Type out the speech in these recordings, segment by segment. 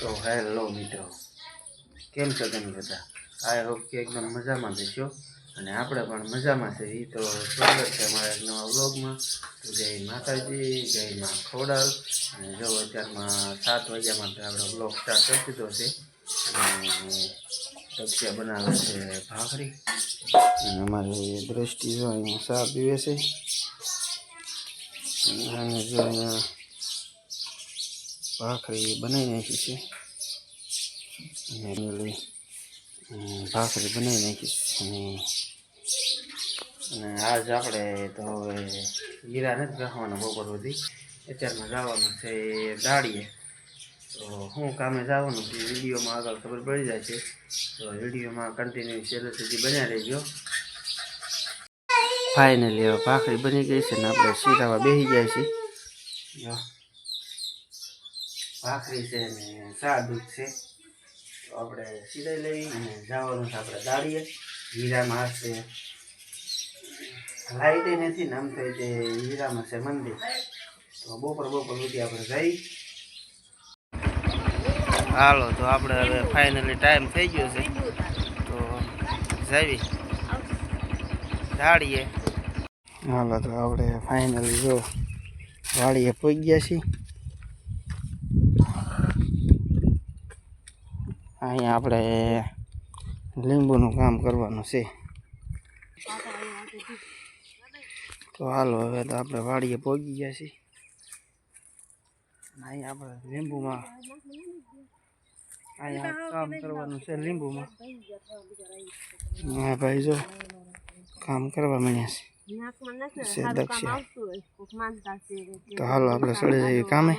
તો હેલો મિત્રો. કેમ છો તમે બધા? આઈ હોપ કે એકદમ મજામાં જશો અને આપણે પણ મજામાં છે. એ તો સ્વાગત છે અમારા એક નવા વ્લોગમાં. તો જય માતાજી, જય માં ખોડાલ. અને જો અત્યારમાં સાત વાગ્યામાં આપણે વ્લોગ સ્ટાર્ટ કરી દીધો છે. અને બનાવે છે ભાખરી. અને અમારી દ્રષ્ટિ જો અહીંયા સાપ પીવે છે અને જો અહીંયા ભાખરી બનાવી નાખી છે. અને પેલી ભાખરી બનાવી નાખી અને અને આજ આપણે તો હવે હીરા નથી રાખવાના બપોર સુધી. અત્યારમાં જવાનું છે દાડીએ તો હું કામે જવાનું છે, વિડીયોમાં આગળ ખબર પડી જાય છે. તો વિડીયોમાં કન્ટિન્યુ છેલ્લે સુધી બન્યા રહેજો. ફાઇનલી હવે ભાખરી બની ગઈ છે ને આપણે શીરાવા બેસી જાય છે ભાખરી છે ને ચા દૂધ છે. તો આપણે સિરાઈ લઈ અને જવાનું છે આપણે દાળીએ. હીરામાં હશે. લાઈટ નથી ને આમ તો તે હીરામાં છે મંદિર. તો બપોર બપોર સુધી આપણે જઈ. હાલો, તો આપણે હવે ફાઇનલી ટાઈમ થઈ ગયો છે. તો જવી દાળીએ. હાલો, તો આપણે ફાઇનલી જો વાડીએ પહોંચી ગયા છીએ. અહીંયા આપણે લીંબુનું કામ કરવાનું છે. તો હાલો, હવે તો આપણે વાડીએ પહોંચી ગયા છીએ. અહીંયા આપણે લીંબુમાં, અહીંયા કામ કરવાનું છે લીંબુમાં. હા ભાઈ જો કામ કરવા માંડ્યા છે. તો હાલો આપણે સડી જઈએ કામે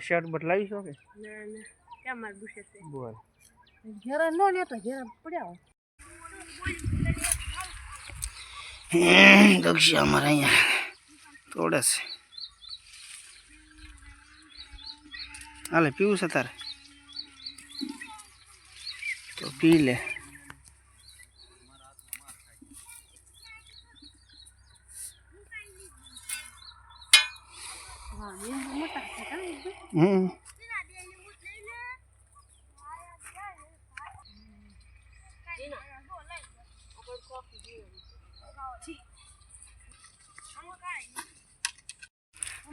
શર્ટ બટ લાવી શકો કે અમારે અહીંયા તોડે છે હાલે પીવું છે તારે પી લે હમ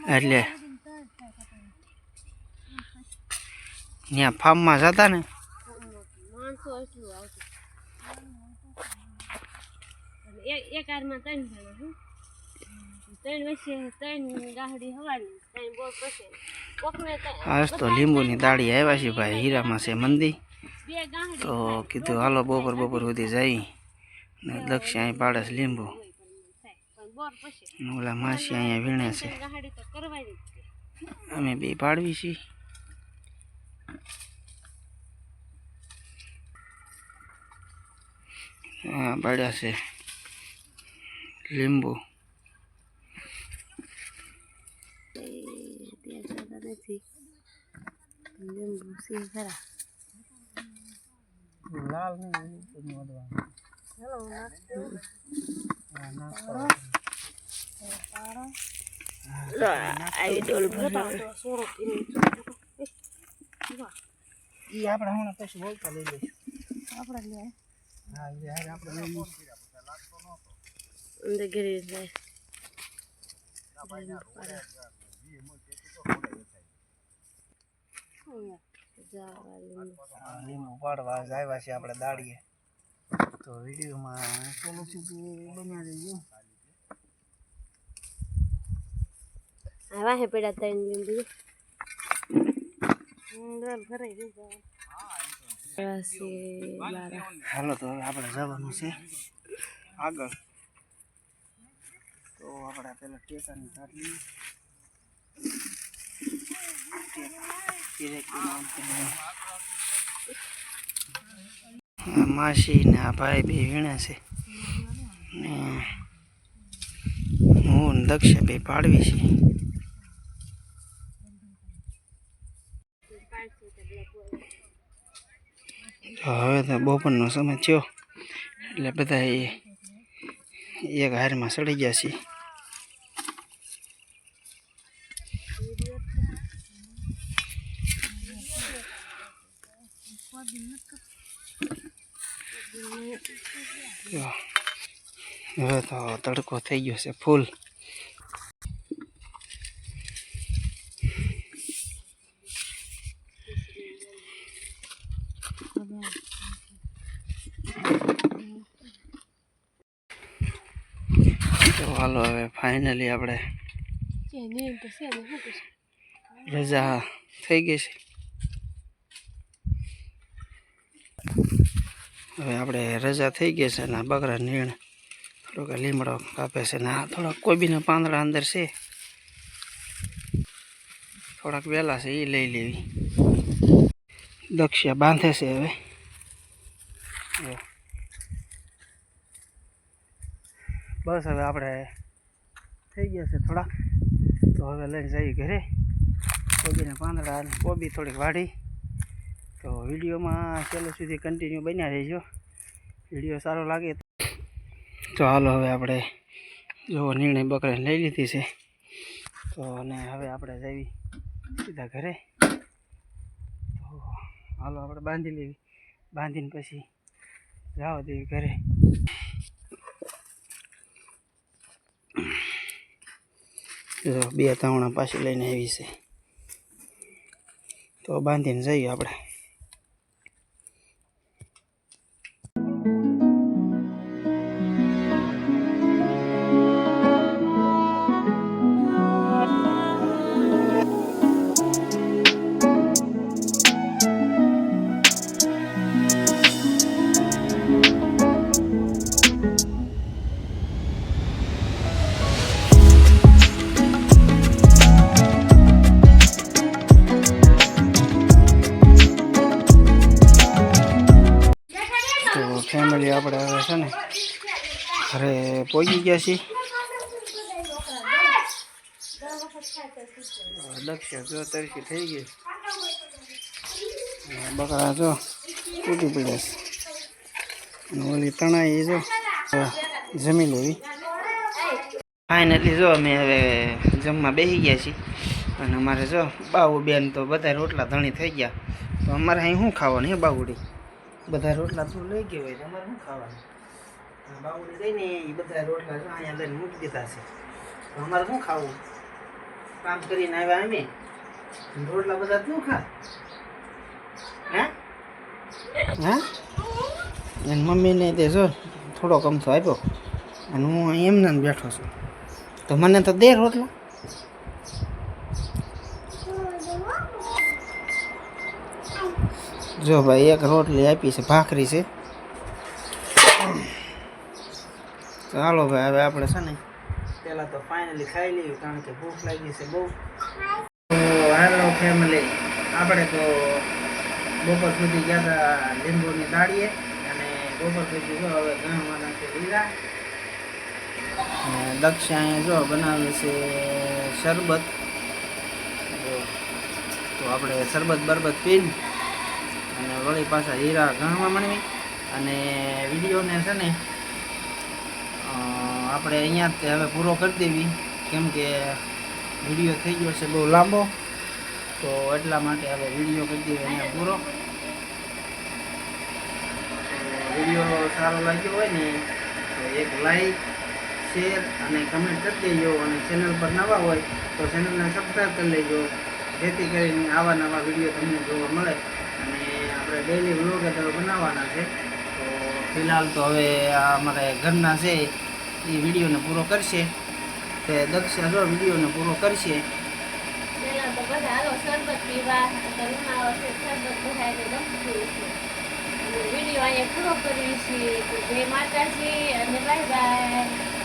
એટલે ત્યાં ફાર્મમાં જતા ને? એક હારમાં ત્રણ. ત્રણ ગાહડી હવાની આજ તો લીંબુની દાળી આવ્યા છે ભાઈ, હીરામાં છે મંદી. તો કીધું, હાલો, બપોર બપોર સુધી જઈ. ને લક્ષ્ય અહીં પાડે છે લીંબુ. ઓલા માસી અહીંયા વીણે છે. અમે બે પાડવી છીએ. હા પાડ્યા છે. લીંબુ. લીંબુ છે ખરા લાલ હેલો આવી ડોલ ઈ આપણે હમણાં પછી બોલતા લઈ લઈશું. આપણે લે. હા યાર આપણે લઈ લઈશું અંદર ગીરી જાય લીંબુ પાડવા જ આવ્યા છે આપણે દાડીએ તો વિડીયોમાં ચાલો છે બન્યા રહીજો આવા હે પેડા ત્રણ લીંબુ. ભરાઈ બારા હાલો તો આપણે જવાનું છે આગળ તો આપણે પેલા ટેકાની કાઢી માસી ને આ ભાઈ બે વીણા છે ને હું દક્ષ બે પાડવી છે તો હવે તો બપોરનો સમય થયો. એટલે બધા એક હારમાં સડી ગયા છે હવે તો તડકો થઈ ગયો છે ફૂલ. હાલો હવે ફાઇનલી આપણે રજા થઈ ગઈ છે. હવે આપણે રજા થઈ ગઈ છે ને બકરા નીણ થોડોક લીમડો કાપે છે ને આ થોડાક કોબીના પાંદડા અંદર છે. થોડાક વહેલા છે એ લઈ લેવી. દક્ષિયા બાંધે છે હવે જો. બસ હવે આપણે થઈ ગયા છે થોડાક. તો હવે લઈને જઈએ ઘરે. કોબીના પાંદડા અને કોબી થોડીક વાઢી. તો વિડીયોમાં છેલ્લે સુધી કન્ટિન્યુ બન્યા રહેજો. વીડિયો સારો લાગે તો. હાલો હવે આપણે જો નિર્ણય બકરાને લઈ લીધી છે. તો અને હવે આપણે જવી સીધા ઘરે. તો હાલો આપણે બાંધી લેવી. બાંધીને પછી જાઓ દેવી ઘરે. બે તાવણા પાછી લઈને આવી છે. તો બાંધીને જઈએ આપણે. ફેમિલી આપણે હવે છે ને ઘરે પહોંચી ગયા છીએ. દક્ષ જો તરફી થઈ ગઈ. બકરા જો તૂટી પડ્યા ઓલી તણાઈ જો જમી લેવી. ફાઇનલી જો અમે હવે જમવા બેસી ગયા છીએ. અને અમારે જો બાવુ બેન તો બધા રોટલા ધણી થઈ ગયા. તો અમારે અહીં શું ખાવાનું હે બાવડી બધા રોટલા તો લઈ ગયા હોય તો અમારે શું ખાવાનું? બાવડી લઈને એ બધા રોટલા જો અહીંયા લઈને મૂકી દીધા છે. તો અમારે શું ખાવું? કામ કરીને આવ્યા અમે. રોટલા બધા શું ખા. હે? હા? એની મમ્મીને તે જો થોડોક અમથો આપ્યો. અને હું એમને બેઠો છું. તો મને તો દે રોટલા. જો ભાઈ, એક રોટલી આપી છે, ભાખરી છે. ચાલો ભાઈ, હવે આપણે છે ને પહેલાં તો ફાઇનલી ખાઈ લઈએ, કારણ કે ભૂખ લાગી છે બહુ. હાલો ફેમિલી આપણે તો બપોર સુધી ગયા હતા લીંબુની દાળીએ, અને બપોર સુધી જો હવે ગણવાના છે લીલા દક્ષ અહીંયા જો બનાવે છે શરબત. તો આપણે શરબત બરબત પીને અને વળી પાછા હીરા ગણવા માંડવી. અને વિડીયોને છે ને આપણે અહીંયા હવે પૂરો કરી દેવી. કેમ કે વીડિયો થઈ ગયો છે બહુ લાંબો. તો એટલા માટે હવે વીડિયો કરી દેવી અહીંયા પૂરો. વીડિયો સારો લાગ્યો હોય ને, તો એક લાઈક શેર અને કમેન્ટ કરી દેજો. અને ચેનલ પર નવા હોય, તો ચેનલને સબસ્ક્રાઈબ કરી લેજો. જેથી કરીને આવા નવા વીડિયો તમને જોવા મળે. આપણે ડેલી વ્લોગ તો બનાવવાના છે. તો ફિલહાલ તો હવે અમારે ઘરના છે એ વિડીયોને પૂરો કરશે. તે દક્ષા જો વિડીયોને પૂરો કરશે. વીડિયો અહીંયા પૂરો કરીએ છીએ. જય માતાજી અને બાય બાય